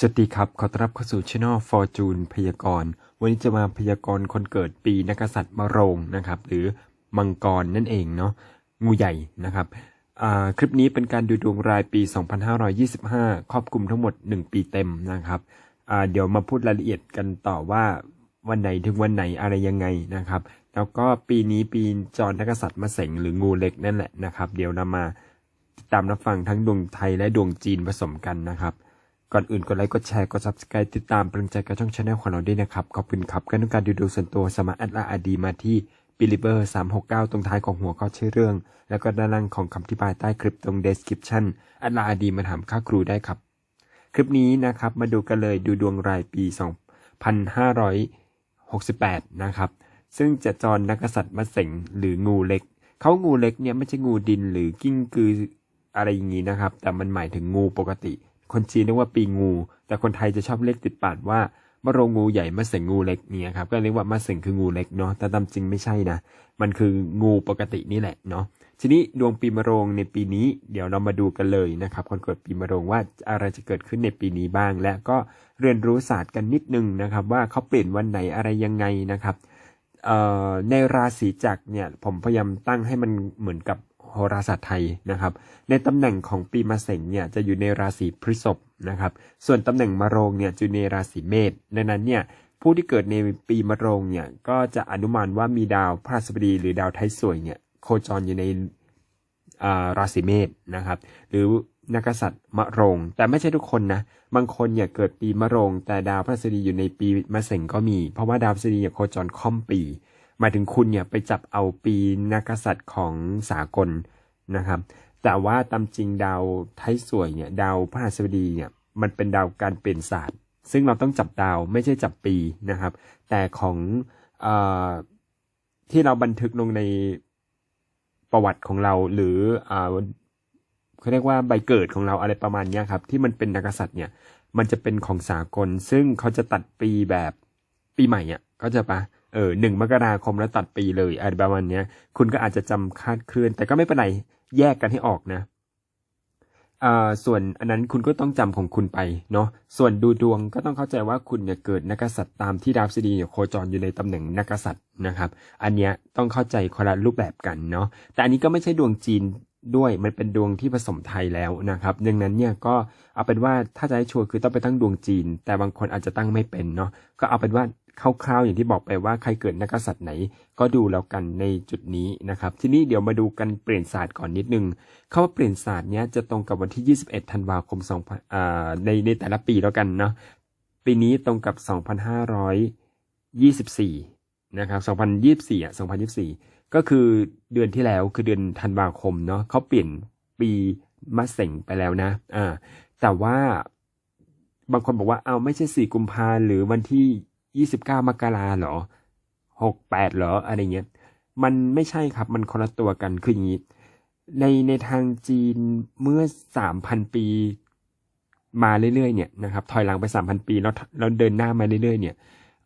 สวัสดีครับ ขอต้อนรับเข้าสู่ช่อง Fortune พยากรณ์ วันนี้จะมาพยากรณ์คนเกิดปีนักษัตริย์มะโรงนะครับ หรือมังกรนั่นเองเนาะ งูใหญ่นะครับ คลิปนี้เป็นการดูดวงรายปี 2525 ครอบคลุมทั้งหมด 1 ปีเต็มนะครับ เดี๋ยวมาพูดรายละเอียดกันต่อว่าวันไหนถึงวันไหนอะไรยังไงนะครับ แล้วก็ปีนี้ปีจรนักษัตริย์มะเสงหรืองูเล็กนั่นแหละนะครับ เดี๋ยวนำมาติดตามรับฟังทั้งดวงไทยและดวงจีนผสมกันนะครับ ก่อนอื่นกดไลค์กดแชร์กด subscribe ติดตามเป็นกำลังใจกับช่องชาแนลของเราด้วยนะครับ ขอบคุณครับการต้องการดูดวงส่วนตัวสามารถแอดไลน์อดีมาที่ b e l i e v e r 369 ตรงท้ายของหัวข้อชื่อเรื่อง แล้วก็ด้านล่างของคำอธิบายใต้คลิปตรง description แอดไลน์อดีมาถามค่าครูได้ครับ คลิปนี้นะครับมาดูกันเลยดูดวงรายปี 2568 นะครับ ซึ่งจะจรนักษัตริย์มะเสงหรืองูเล็กเขางูเล็กเนี่ยไม่ใช่งูดินหรือกิ้งกืออะไรอย่างนี้นะครับ แต่มันหมายถึงงูปกติ คนจีนเรียกว่าปีงู แต่คนไทยจะชอบเรียกติดปากว่ามะโรงงูใหญ่มะเสงงูเล็กเนี่ยครับก็เรียกว่ามะเสงคืองูเล็กเนาะแต่ตามจริงไม่ใช่นะมันคืองูปกตินี่แหละเนาะทีนี้ดวงปีมะโรงในปีนี้เดี๋ยวเรามาดูกันเลยนะครับคนเกิดปีมะโรงว่าอะไรจะเกิดขึ้นในปีนี้บ้าง และก็เรียนรู้ศาสตร์กันนิดนึงนะครับ ว่าเขาเปลี่ยนวันไหนอะไรยังไงนะครับในราศีจักรเนี่ยผมพยายามตั้งให้มันเหมือนกับ โหราศาสตร์ไทยนะครับ ในตำแหน่งของปีมะเสงเนี่ยจะอยู่ในราศีพฤษภนะครับ ส่วนตำแหน่งมะโรงเนี่ยอยู่ในราศีเมษดังนั้นเนี่ยผู้ที่เกิดในปีมะโรงเนี่ยก็จะอนุมานว่ามีดาวพระสบดีหรือดาวไทยสวยเนี่ยโคจรอยู่ในราศีเมษนะครับ หรือนักษัตริย์มะโรง แต่ไม่ใช่ทุกคนนะ บางคนเนี่ยเกิดปีมะโรง แต่ดาวพระราชบดีอยู่ในปีมะเสงก็มี เพราะว่าดาวพระศดีเนี่ยโคจรค่อมปี หมายถึงคุณเนี่ยไปจับเอาปีนักกษัตริย์ของสากลนะครับ แต่ว่าตามจริงดาวไทยสวยเนี่ยดาวพระหัสบดีเนี่ยมันเป็นดาวการเปลี่ยนศาสตร์ ซึ่งเราต้องจับดาวไม่ใช่จับปีนะครับ แต่ของอที่เราบันทึกลงในประวัติของเราหรืออเขาเรียกว่าใบเกิดของเราอะไรประมาณนี้ครับ ที่มันเป็นนักษัตริย์เนี่ย มันจะเป็นของสากล ซึ่งเขาจะตัดปีแบบปีใหม่อะเขาจะปะ เออหนึ่งมกราคมแล้วตัดปีเลยอะไรประมาณนี้คุณก็อาจจะจำคาดเคลื่อน แต่ก็ไม่เป็นไรแยกกันให้ออกนะอ่าส่วนอันนั้นคุณก็ต้องจำของคุณไปเนาะส่วนดูดวงก็ต้องเข้าใจว่าคุณเนี่ยเกิดนักษัตริย์ตามที่ดาวพฤหัสบดีโคจรอยู่ในตำแหน่งนักกษัตริย์นะครับ อันเนี้ยต้องเข้าใจคนละรูปแบบกันเนาะแต่อันนี้ก็ไม่ใช่ดวงจีนด้วยมันเป็นดวงที่ผสมไทยแล้วนะครับดังนั้นเนี่ยก็เอาเป็นว่าถ้าจะให้ชัวร์คือต้องไปตั้งดวงจีน แต่บางคนอาจจะตั้งไม่เป็นเนาะก็เอาเป็นว่า คร่าวๆอย่างที่บอกไปว่าใครเกิดนักกษัตริย์ไหน ก็ดูแล้วกันในจุดนี้นะครับ ทีนี้เดี๋ยวมาดูกันเปลี่ยนศาสตร์ก่อนนิดนึงคาว่าเปลี่ยนศาสตร์เนี้ยจะตรงกับวันที่ 21 ธันวาคม2อ่าในในแต่ละปีแล้วกันเนาะปีนี้ตรงกับ 2524 นะครับ 2024อะ2024 ก็คือเดือนที่แล้วคือเดือนธันวาคมเนาะเขาเปลี่ยนปีมะเส็งไปแล้วนะอ่าแต่ว่าบางคนบอกว่าเอาไม่ใช่4กุมภาหรือวันที่ 29มกราเหรอ68เหรออะไรเงี้ยมันไม่ใช่ครับมันคนละตัวกันคืออย่างนี้ ในในทางจีนเมื่อ3,000ปี มาเรื่อยๆเนี่ยนะครับถอยหลังไป3,000ปีแล้วแล้วเดินหน้ามาเรื่อยๆเนี่ย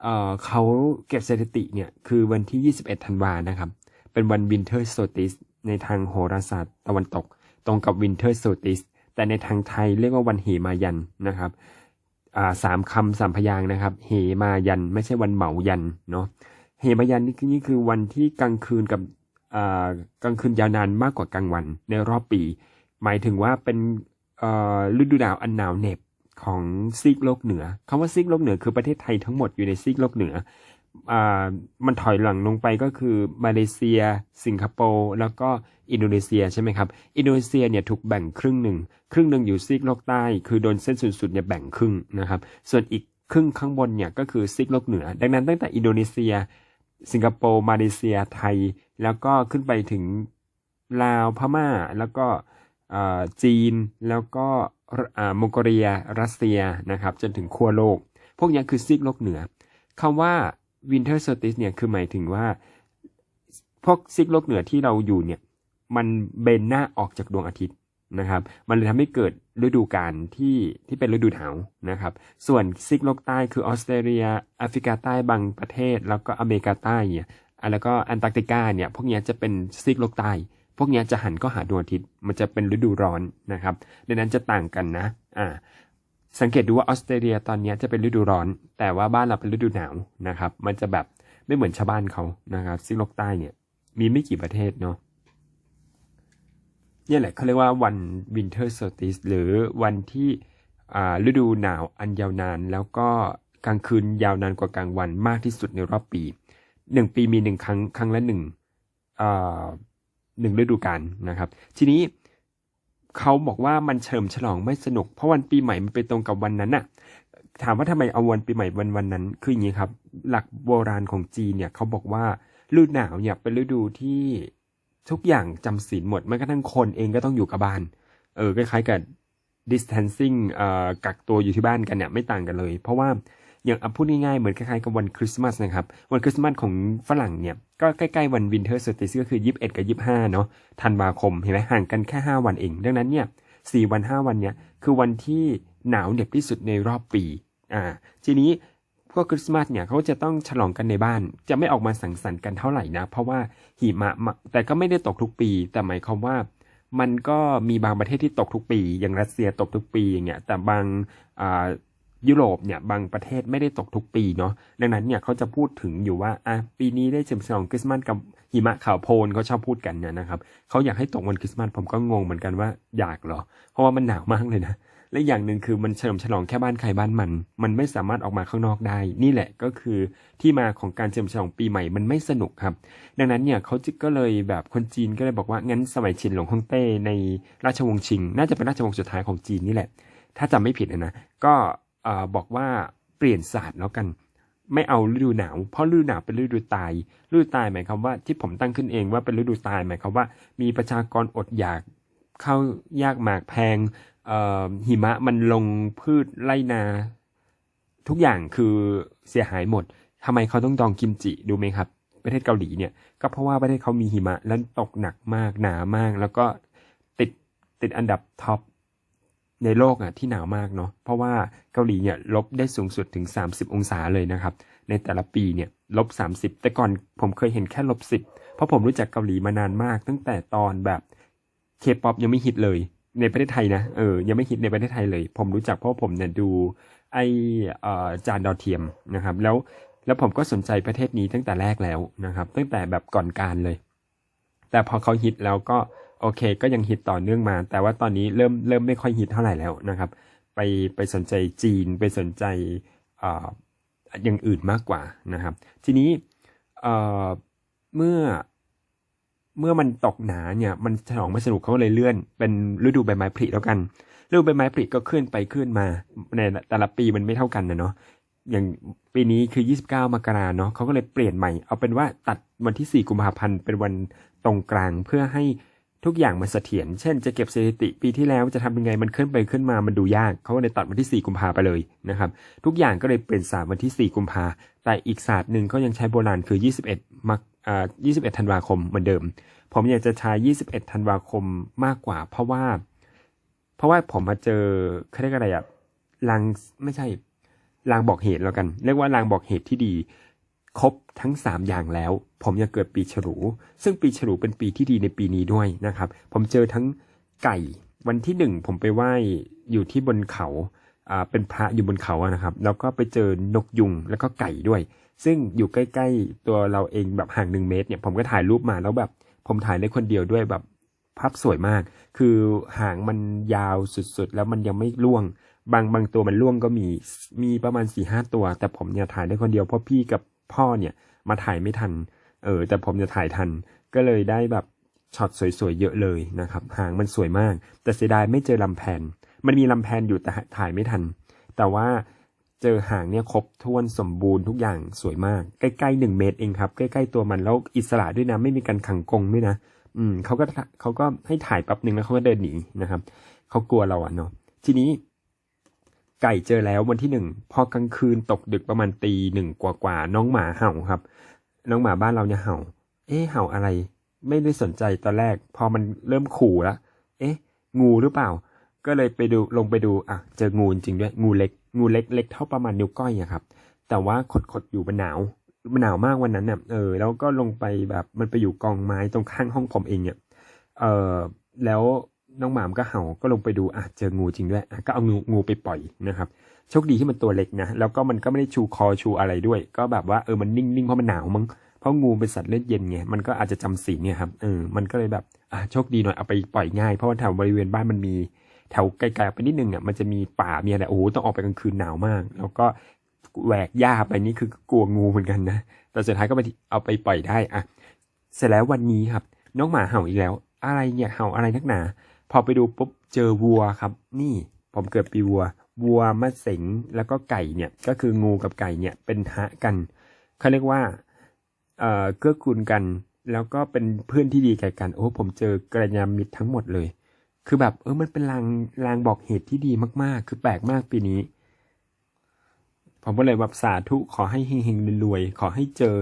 เอ่อเขาเก็บสถิติเนี่ยคือวันที่ 21ธันวานะครับ เป็นวันวินเทอร์โซติสในทางโหราศาสตร์ตะวันตก ตรงกับวินเทอร์โซติสแต่ในทางไทยเรียกว่าวันเหมายันนะครับ สามคำสามพยางนะครับ เหมายัน ไม่ใช่วันเหมายันเนาะเหมายันนี่คือนี่คือวันที่กลางคืนกับกลางคืนยาวนานมากกว่ากลางวันในรอบปี หมายถึงว่าเป็นฤดูหนาวอันหนาวเหน็บของซีกโลกเหนือคำว่าซีกโลกเหนือคือประเทศไทยทั้งหมดอยู่ในซีกโลกเหนือ มันถอยหลังลงไปก็คือมาเลเซีย สิงคโปร์แล้วก็อินโดนีเซียใช่ไหมครับ อินโดนีเซียเนี่ยถูกแบ่งครึ่งหนึ่ง ครึ่งหนึ่งอยู่ซีกโลกใต้ คือโดนเส้นศูนย์สูตรเนี่ยแบ่งครึ่งนะครับ ส่วนอีกครึ่งข้างบนเนี่ยก็คือซีกโลกเหนือ ดังนั้นตั้งแต่อินโดนีเซีย สิงคโปร์มาเลเซียไทย แล้วก็ขึ้นไปถึงลาวพม่า แล้วก็จีนแล้วก็มองโกเลีย รัสเซียนะครับ จนถึงขั้วโลก พวกนี้คือซีกโลกเหนือคำว่า winter solstice เนี่ยคือหมายถึงว่า พวกซีกโลกเหนือที่เราอยู่เนี่ย มันเบนหน้าออกจากดวงอาทิตย์นะครับ มันเลยทำให้เกิดฤดูกาลที่ที่เป็นฤดูหนาวนะครับ ส่วนซีกโลกใต้คือออสเตรเลียแอฟริกาใต้บางประเทศ แล้วก็อเมริกาใต้เนี่ยแล้วก็แอนตาร์กติกาเนี่ย พวกนี้จะเป็นซีกโลกใต้ พวกนี้จะหันก็หาดวงอาทิตย์ มันจะเป็นฤดูร้อนนะครับ ดังนั้นจะต่างกันนะ อ่า สังเกตดูว่าออสเตรเลียตอนนี้จะเป็นฤดูร้อน แต่ว่าบ้านเราเป็นฤดูหนาวนะครับ มันจะแบบไม่เหมือนชาวบ้านเขานะครับซีกโลกใต้เนี่ย มีไม่กี่ประเทศเนาะนี่แหละเขาเรียกว่าวัน winter solstice หรือวันที่อ่าฤดูหนาวอันยาวนาน แล้วก็กลางคืนยาวนานกว่ากลางวันมากที่สุดในรอบปีหนึ่งปีมีหนึ่งครั้งครั้งละหนึ่งอ่าหนึ่งฤดูกาลนะครับ ทีนี้ เขาบอกว่ามันเฉลิมฉลองไม่สนุก เพราะวันปีใหม่มันไปตรงกับวันนั้นน่ะ ถามว่าทำไมเอาวันปีใหม่วันวันนั้น คืออย่างนี้ครับ หลักโบราณของจีนเนี่ยเขาบอกว่าฤดูหนาวเนี่ยเป็นฤดูที่ทุกอย่างจำศีลหมดแม้กระทั่งคนเองก็ต้องอยู่กับบ้าน เออคล้ายๆกับ distancing เอ่อกักตัวอยู่ที่บ้านกันเนี่ยไม่ต่างกันเลย เพราะว่า อย่างพูดง่ายๆเหมือนคล้ายๆกับวันคริสต์มาสนะครับ วันคริสต์มาสของฝรั่งเนี่ย ก็ใกล้ๆวันวินเทอร์ o l ติ c e ก็คือ 21 กับ 25 เนาะธันวาคมเห็นไหมห่างกันแค่ 5 วันเอง ดังนั้นเนี่ย4วัน 5 วันเนี่ยคือวันที่หนาวเหน็บที่สุดในรอบปีอ่าทีนี้พวกคริสต์มาสเนี่ยเขาจะต้องฉลองกันในบ้าน จะไม่ออกมาสังสรรค์กันเท่าไหร่นะ เพราะว่าหิมะมาแต่ก็ไม่ได้ตกทุกปี แต่หมายความว่ามันก็มีบางประเทศที่ตกทุกปี อย่างรัสเซียตกทุกปีอย่างเงี้ยแต่บางอ่า ยุโรปเนี่ยบางประเทศไม่ได้ตกทุกปีเนาะดังนั้นเนี่ยเขาจะพูดถึงอยู่ว่าอะปีนี้ได้เฉลิมฉลองคริสต์มาสกับหิมะขาวโพลนเขาชอบพูดกันเนี่ยนะครับเขาอยากให้ตกวันคริสต์มาสผมก็งงเหมือนกันว่าอยากเหรอ เพราะว่ามันหนาวมากเลยนะและอย่างหนึ่งคือมันเฉลิมฉลองแค่บ้านใครบ้านมัน มันไม่สามารถออกมาข้างนอกได้ นี่แหละก็คือที่มาของการเฉลิมฉลองปีใหม่มันไม่สนุกครับ ดังนั้นเนี่ยเขาก็เลยแบบคนจีนก็เลยบอกว่างั้นสมัยชินหลงฮ่องเต้ในราชวงศ์ชิง น่าจะเป็นราชวงศ์สุดท้ายของจีนนี่แหละ ถ้าจำไม่ผิดนะก็ อบอกว่าเปลี่ยนศาสตร์แล้วกัน ไม่เอาฤดูหนาวเพราะฤดูหนาวเป็นฤดูตายฤดูตายหมายความว่าที่ผมตั้งขึ้นเองว่าเป็นฤดูตายหมายความว่า มีประชากรอดอยากข้าวยากหมากแพงหิมะมันลงพืชไรนา ทุกอย่างคือเสียหายหมดทำไมเขาต้องดองกิมจิดูไหมครับ ประเทศเกาหลีเนี่ย ก็เพราะว่าประเทศเขามีหิมะแล้วตกหนักมากหนามาก แล้วก็ติดติดอันดับท็อป ในโลกอะที่หนาวมากเนาะเพราะว่าเกาหลีเนี่ยลบได้สูงสุดถึง 30 องศาเลยนะครับ ในแต่ละปีเนี่ยลบ 30 แต่ก่อนผมเคยเห็นแค่ลบ 10 เพราะผมรู้จักเกาหลีมานานมาก ตั้งแต่ตอนแบบเคป๊อปยังไม่ฮิตเลย ในประเทศไทยนะเออยังไม่ฮิตในประเทศไทยเลย ผมรู้จักเพราะผมเนี่ยดูไออ่อจานดาวเทียมนะครับ แล้วแล้วผมก็สนใจประเทศนี้ตั้งแต่แรกแล้วนะครับ ตั้งแต่แบบก่อนการเลย แต่พอเขาฮิตแล้วก็ โอเค ก็ยังฮิตต่อเนื่องมา แต่ว่าตอนนี้เริ่มเริ่มไม่ค่อยฮิตเท่าไหร่แล้วนะครับ ไปไปสนใจจีนไปสนใจออย่างอื่นมากกว่านะครับ ทีนี้เอ่อเมื่อเมื่อมันตกหนาเนี่ยมันฉลองไม่สนุกเขาเลยเลื่อน เป็นฤดูใบไม้ผลิแล้วกันฤดูใบไม้ผลิก็เคลื่อนไปเคลื่อนมาในแต่ละปีมันไม่เท่ากันนะเนาะอย่างปีนี้คือ 29 มกราเนาะเขาก็เลยเปลี่ยนใหม่ เอาเป็นว่าตัดวันที่ 4 กุมภาพันธ์เป็นวันตรงกลางเพื่อให้ ทุกอย่างมันเสถียรเช่นจะเก็บสถิติปีที่แล้วจะทำยังไงมันขึ้นไปขึ้นมามันดูยากเขาก็เลยตัดวันที่ 4 กุมภาไปเลยนะครับ ทุกอย่างก็เลยเปลี่ยนศาสตร์วันที่ 4 กุมภาแต่อีกศาสตร์หนึ่งก็ยังใช้โบราณคือ 21มักอ่า21 ธันวาคมเหมือนเดิม ผมอยากจะใช้ 21 ธันวาคมมากกว่า เพราะว่า เพราะว่าผมมาเจอเขาเรียกอะไรอะลางไม่ใช่ลางบอกเหตุแล้วกัน เรียกว่าลางบอกเหตุที่ดี ครบทั้ง 3 อย่างแล้ว ผมยากเกิดปีฉลู ซึ่งปีฉลูเป็นปีที่ดีในปีนี้ด้วยนะครับ ผมเจอทั้งไก่ วันที่หนึ่งผมไปไหว้อยู่ที่บนเขาอ่าเป็นพระอยู่บนเขาอะนะครับ แล้วก็ไปเจอนกยุงแล้วก็ไก่ด้วย ซึ่งอยู่ใกล้ ๆ ตัวเราเองแบบห่างหนึ่งเมตรเนี่ยผมก็ถ่ายรูปมาแล้วแบบ ผมถ่ายได้คนเดียวด้วยแบบภาพสวยมาก คือหางมันยาวสุดๆ แล้วมันยังไม่ร่วง บางบางตัวมันร่วงก็มี มีประมาณสี่ห้าตัว แต่ผมเนี่ยถ่ายได้คนเดียวเพราะพี่กับ พ่อเนี่ยมาถ่ายไม่ทัน เออ แต่ผมจะถ่ายทัน ก็เลยได้แบบช็อตสวยๆเยอะเลยนะครับ หางมันสวยมาก แต่เสียดายไม่เจอลำแพน มันมีลำแพนอยู่แต่ถ่ายไม่ทัน แต่ว่าเจอหางเนี่ยครบถ้วนสมบูรณ์ทุกอย่างสวยมาก ใกล้ๆหนึ่งเมตรเองครับ ใกล้ๆตัวมันแล้วอิสระด้วยนะ ไม่มีการขังกรงด้วยนะ อืมเขาก็เขาก็ให้ถ่ายแป๊บหนึ่งแล้วเขาก็เดินหนีนะครับ เขากลัวเราอะเนาะ ทีนี้ ไก่เจอแล้ววันที่หนึ่งพอกลางคืนตกดึกประมาณตีหนึ่งกว่าๆน้องหมาเห่าครับ น้องหมาบ้านเราเนี่ยเห่า เอ๊ะเห่าอะไร ไม่ได้สนใจตอนแรก พอมันเริ่มขู่แล้วเอ๊ะ งูหรือเปล่า ก็เลยไปดูลงไปดูอะเจองูจริงด้วยงูเล็ก งูเล็กเล็กเท่าประมาณนิ้วก้อยอะครับ แต่ว่าขดขดๆอยู่มันหนาวมันหนาวมากวันนั้นเนี่ยเออแล้วก็ลงไปแบบมันไปอยู่กองไม้ตรงข้างห้องผมเองเนี่ยเออแล้ว น้องหมามก็เห่าก็ลงไปดูอะเจองูจริงด้วยอะก็เอางูงูไปปล่อยนะครับโชคดีที่มันตัวเล็กนะแล้วก็มันก็ไม่ได้ชูคอชูอะไรด้วย ก็แบบว่าเออมันนิ่งๆเพราะมันหนาวมั้งเพราะงูเป็นสัตว์เลือดเย็นไงมันก็อาจจะจำศีลเนี่ยครับเออมันก็เลยแบบอะโชคดีหน่อยเอาไปปล่อยง่าย เพราะว่าแถวบริเวณบ้านมันมีแถวไกลๆไปนิดนึงเนี่ยมันจะมีป่ามีอะไรโอ้ต้องออกไปกลางคืนหนาวมาก แล้วก็แหวกหญ้าไปนี่คือกลัวงูเหมือนกันนะแต่สุดท้ายก็ไปเอาไปปล่อยได้อะเสร็จแล้ววันนี้ครับ น้องหมาเห่าอีกแล้ว อะไรเนี่ยเห่าอะไรนักหนา พอไปดูปุ๊บเจอวัวครับ นี่ผมเกิดปีวัว วัวมะเสงแล้วก็ไก่เนี่ยก็คืองูกับไก่เนี่ยเป็นทะกันเขาเรียกว่าเอ่อเกื้อกูลกัน แล้วก็เป็นเพื่อนที่ดีแก่กัน โอ้ผมเจอกระยามิตรทั้งหมดเลย คือแบบเออมันเป็นลางลางบอกเหตุที่ดีมากๆ คือแปลกมากปีนี้ ผมก็เลยแบบสาธุขอให้เฮงๆรวยๆขอให้เจอ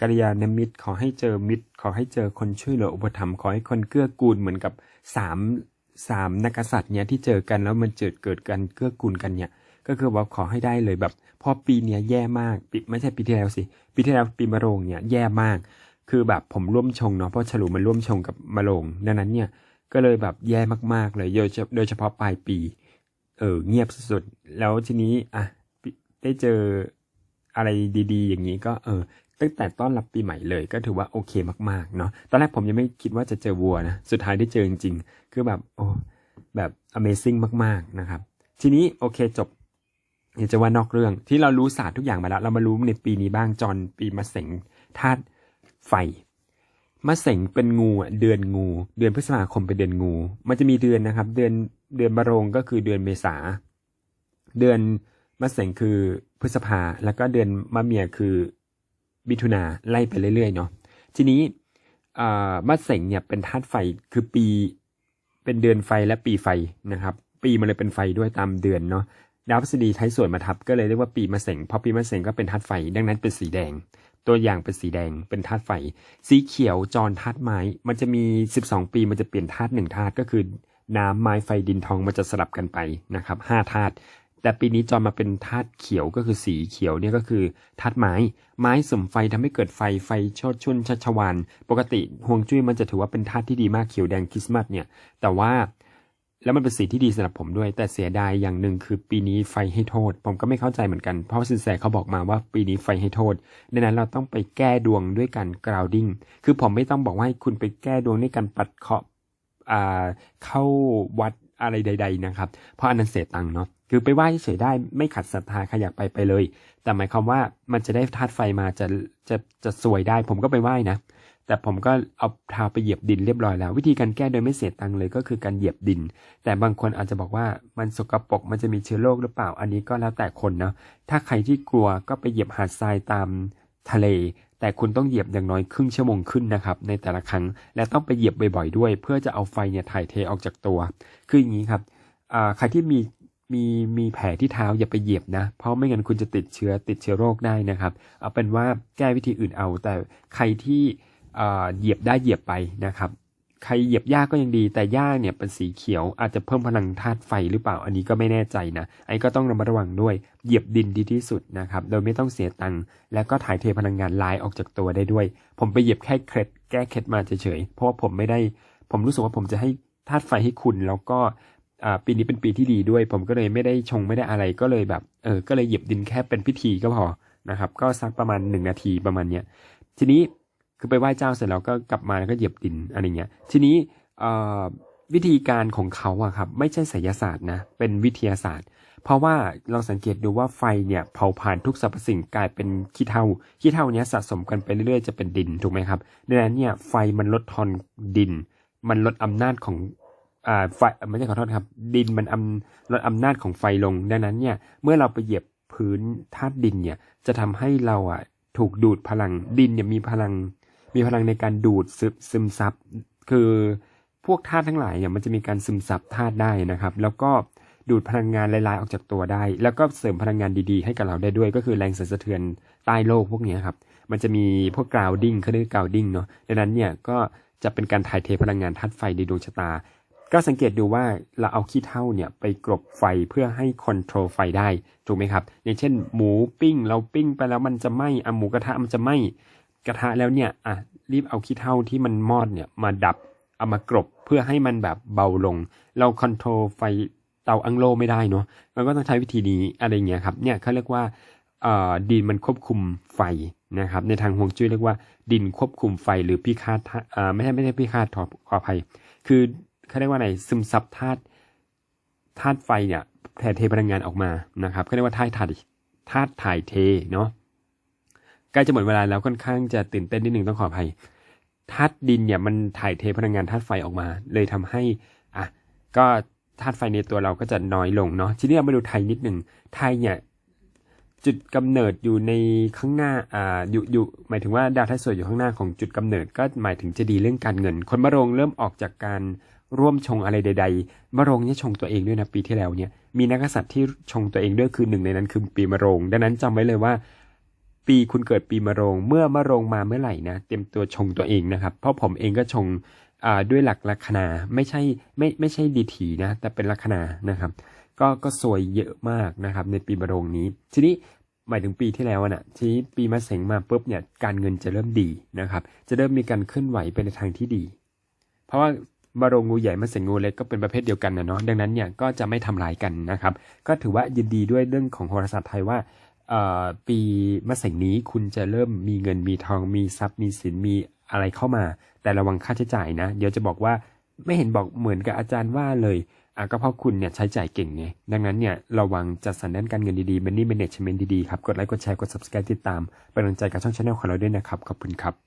กัลยาณมิตรขอให้เจอมิตร ขอให้เจอคนช่วยเหลืออุปถัมภ์ขอให้คนเกื้อกูลเหมือนกับสาม สามนักษัตริย์เนี่ยที่เจอกันแล้วมันเจิดเกิดกันเกื้อกูลกันเนี่ย ก็คือว่าขอให้ได้เลยแบบพอปีเนี้ยแย่มากปีไม่ใช่ปีที่แล้วสิปีที่แล้วปีมะโรงเนี่ยแย่มาก คือแบบผมร่วมชงเนาะเพราะฉลูมันร่วมชงกับมะโรงดังนั้นเนี่ยก็เลยแบบแย่มากๆเลยโดยเฉพาะปลายปี เออเงียบสุดๆแล้วทีนี้อะได้เจออะไรดี ๆ อย่างนี้ก็เออ ตั้งแต่ต้อนรับปีใหม่เลยก็ถือว่าโอเคมากๆเนาะตอนแรกผมยังไม่คิดว่าจะเจอวัวนะสุดท้ายได้เจอจริงๆคือแบบโอ้แบบ Amazing มากๆนะครับ ทีนี้โอเคจบเดี๋ยวจะว่านอกเรื่องที่เรารู้ศาสตร์ทุกอย่างมาแล้ว เรามารู้ในปีนี้บ้างจอนปีมะเสงธาตุไฟมะเสงเป็นงูเดือนงู เดือนพฤษภาคมเป็นเดือนงู มันจะมีเดือนนะครับ เดือนเดือนมะโรงก็คือเดือนเมษา เดือนมะเสงคือพฤษภาแล้วก็เดือนมะเมียคือ มิถุนาไล่ไปเรื่อยๆเนาะทีนี้อ่ามะเสงเนี่ยเป็นธาตุไฟคือปีเป็นเดือนไฟและปีไฟนะครับ ปีมันเลยเป็นไฟด้วยตามเดือนเนาะดาวพฤษฎีท้ายส่วนมาทับก็เลยเรียกว่าปีมะเสงเพราะปีมะเสงก็เป็นธาตุไฟ ดังนั้นเป็นสีแดง ตัวอย่างเป็นสีแดงเป็นธาตุไฟ สีเขียวจรธาตุไม้ มันจะมี 12 ปีมันจะเปลี่ยนธาตุหนึ่งธาตุก็คือน้ำไม้ไฟดินทองมันจะสลับกันไปนะครับห้าธาตุ แต่ปีนี้จรมาเป็นธาตุเขียวก็คือสีเขียวเนี่ยก็คือธาตุไม้ ไม้สมไฟทำให้เกิดไฟไฟชดชุนชัชวานปกติฮวงจุ้ยมันจะถือว่าเป็นธาตุที่ดีมากเขียวแดงคริสต์มาสเนี่ย แต่ว่าแล้วมันเป็นสีที่ดีสำหรับผมด้วย แต่เสียดายอย่างหนึ่งคือปีนี้ไฟให้โทษ ผมก็ไม่เข้าใจเหมือนกัน เพราะสินแสเขาบอกมาว่าปีนี้ไฟให้โทษดังนั้นเราต้องไปแก้ดวงด้วยการกราวดิ้งคือผมไม่ต้องบอกว่าให้คุณไปแก้ดวงด้วยการปัดเคาะเข้าวัดอะไรใด ๆนะครับ เพราะอันนั้นเสียตังค์เนาะ คือไปไหว้เฉยได้ไม่ขัดศรัทธาใครอยากไปไปเลย แต่หมายความว่ามันจะได้ธาตุไฟมาจะจะจะสวยได้ ผมก็ไปไหว้นะ แต่ผมก็เอาเท้าไปเหยียบดินเรียบร้อยแล้ว วิธีการแก้โดยไม่เสียตังค์เลยก็คือการเหยียบดิน แต่บางคนอาจจะบอกว่ามันสกปรกมันจะมีเชื้อโรคหรือเปล่า อันนี้ก็แล้วแต่คนเนาะถ้าใครที่กลัวก็ไปเหยียบหาดทรายตามทะเล แต่คุณต้องเหยียบอย่างน้อยครึ่งชั่วโมงขึ้นนะครับ ในแต่ละครั้ง และต้องไปเหยียบบ่อยๆด้วย เพื่อจะเอาไฟเนี่ยถ่ายเทออกจากตัว คืออย่างนี้ครับใครที่มี มีมีแผลที่เท้าอย่าไปเหยียบนะ เพราะไม่งั้นคุณจะติดเชื้อติดเชื้อโรคได้นะครับ เอาเป็นว่าแก้วิธีอื่นเอา แต่ใครที่เหยียบได้เหยียบไปนะครับ ใครเหยียบหญ้าก็ยังดี แต่หญ้าเนี่ยเป็นสีเขียวอาจจะเพิ่มพลังธาตุไฟหรือเปล่า อันนี้ก็ไม่แน่ใจนะไอ้ก็ต้องระมัดระวังด้วย เหยียบดินดีที่สุดนะครับ โดยไม่ต้องเสียตังค์ แล้วก็ถ่ายเทพลังงานลายออกจากตัวได้ด้วย ผมไปเหยียบแค่เคล็ดแก้เคล็ดมาเฉยๆ เพราะว่าผมไม่ได้ ผมรู้สึกว่าผมจะให้ธาตุไฟให้คุณแล้วก็ อ่าปีนี้เป็นปีที่ดีด้วย ผมก็เลยไม่ได้ชงไม่ได้อะไรก็เลยแบบ เออ ก็เลยหยียบดินแค่เป็นพิธีก็พอนะครับ ก็สักประมาณหนึ่งนาทีประมาณเนี้ยทีนี้คือไปไหว้เจ้าเสร็จแล้วก็กลับมาแล้วก็เหยียบดินอะไรเงี้ย ทีนี้วิธีการของเขาอะครับ ไม่ใช่ไสยศาสตร์นะ เป็นวิทยาศาสตร์ เพราะว่าลองสังเกตดูว่าไฟเนี่ยเผาผ่านทุกสรรพสิ่งกลายเป็นขี้เถ้าขี้เถ้าเนี้ยสะสมกันไปเรื่อยๆจะเป็นดินถูกไหมครับดังนั้นเนี่ยไฟมันลดทอนดิน มันลดอำนาจของ อ่าไฟไม่ใช่ขอโทษครับ ดินมันอำลดอำนาจของไฟลงดังนั้นเนี่ย เมื่อเราไปเหยียบพื้นธาตุดินเนี่ย จะทำให้เราอะถูกดูดพลังดินเนี่ยมีพลัง มีพลังในการดูดซึมซึมซับคือพวกธาตุทั้งหลายเนี่ยมันจะมีการซึมซับธาตุได้นะครับ แล้วก็ดูดพลังงานลายๆออกจากตัวได้ แล้วก็เสริมพลังงานดีๆ ให้กับเราได้ด้วย ก็คือแรงสั่นสะเทือนใต้โลกพวกนี้ครับ มันจะมีพวกกราวดิ้งเขาเรียกกราวดิ้งเนาะดังนั้นเนี่ยก็จะเป็นการถ่ายเทพลังงานธาตุไฟในดวงชะตา ก็สังเกตดูว่าเราเอาขี้เถ้าเนี่ยไปกลบไฟเพื่อให้คอนโทรลไฟได้ถูกไหมครับ อย่างเช่น หมูปิ้ง เราปิ้งไปแล้วมันจะไหม้อะหมูกระทะมันจะไหม้กระทะแล้วเนี่ยอะรีบเอาขี้เถ้าที่มันมอดเนี่ยมาดับเอามากรบเพื่อให้มันแบบเบาลง เราคอนโทรลไฟเตาอังโลไม่ได้เนาะเราก็ต้องใช้วิธีนี้อะไรเงี้ยครับเนี่ยเขาเรียกว่าดินมันควบคุมไฟนะครับ ในทางฮวงจุ้ยเรียกว่า ดินควบคุมไฟหรือพิฆาตไม่ใช่ไม่ใช่พิฆาตขออภัย คือ เขาเรียกว่าอะไรซึมซับธาตุธาตุไฟเนี่ยถ่เทพลังงานออกมานะครับเขาเรียกว่าธาตุถ่ายธาตุถ่ายเทเนาะใกล้จะหมดเวลาแล้วค่อนข้างจะตื่นเต้นนิดนึงต้องขออภัยธาตุดินเนี่ยมันถ่ายเทพลังงานธาตุไฟออกมา เลยทำให้อะก็ธาตุไฟในตัวเราก็จะน้อยลงเนาะทีนี้เรามาดูไทยนิดหนึ่งไทยเนี่ยจุดกำเนิดอยู่ในข้างหน้าอ่าอยู่อยู่หมายถึงว่าดาวไทยสวยอยู่ข้างหน้าของจุดกำเนิดก็หมายถึงจะดีเรื่องการเงิน คนมะโรงเริ่มออกจากการ ร่วมชงอะไรใด ๆมะโรงเนี่ยชงตัวเองด้วยนะปีที่แล้วเนี่ยมีนักษัตริย์ที่ชงตัวเองด้วยคือหนึ่งในนั้นคือปีมะโรง ดังนั้นจำไว้เลยว่า ปีคุณเกิดปีมะโรง เมื่อมะโรงมาเมื่อไหร่นะเตรียมตัวชงตัวเองนะครับ เพราะผมเองก็ชงด้วยหลักลัคนาไม่ใช่ไม่ไม่ใช่ดีถีนะ แต่เป็นลัคนานะครับ ก็ก็สวยเยอะมากนะครับ ในปีมะโรงนี้ ทีนี้หมายถึงปีที่แล้วนะทีนี้ปีมะเสงมาปุ๊บเนี่ยการเงินจะเริ่มดีนะครับ จะเริ่มมีการเคลื่อนไหวไปในทางที่ดี เพราะว่า มะโรงงูใหญ่มะเสงงูเล็กก็เป็นประเภทเดียวกันนะเนาะดังนั้นเนี่ยก็จะไม่ทำลายกันนะครับ ก็ถือว่ายินดีด้วยเรื่องของโหราศาสตร์ไทยว่าปีมะเสงนี้คุณจะเริ่มมีเงินมีทองมีทรัพย์มีสินมีอะไรเข้ามา แต่ระวังค่าใช้จ่ายนะ เดี๋ยวจะบอกว่าไม่เห็นบอกเหมือนกับอาจารย์ว่าเลยอะก็เพราะคุณเนี่ยใช้จ่ายเก่งไงดังนั้นเนี่ยระวังจัดสรรด้านการเงินดีๆมันนี่ management ดีๆครับ กดไลค์กดแชร์กด subscribe ติดตามเป็นกำลังใจกับช่องชาแนลของเราด้วยนะครับ ขอบคุณครับ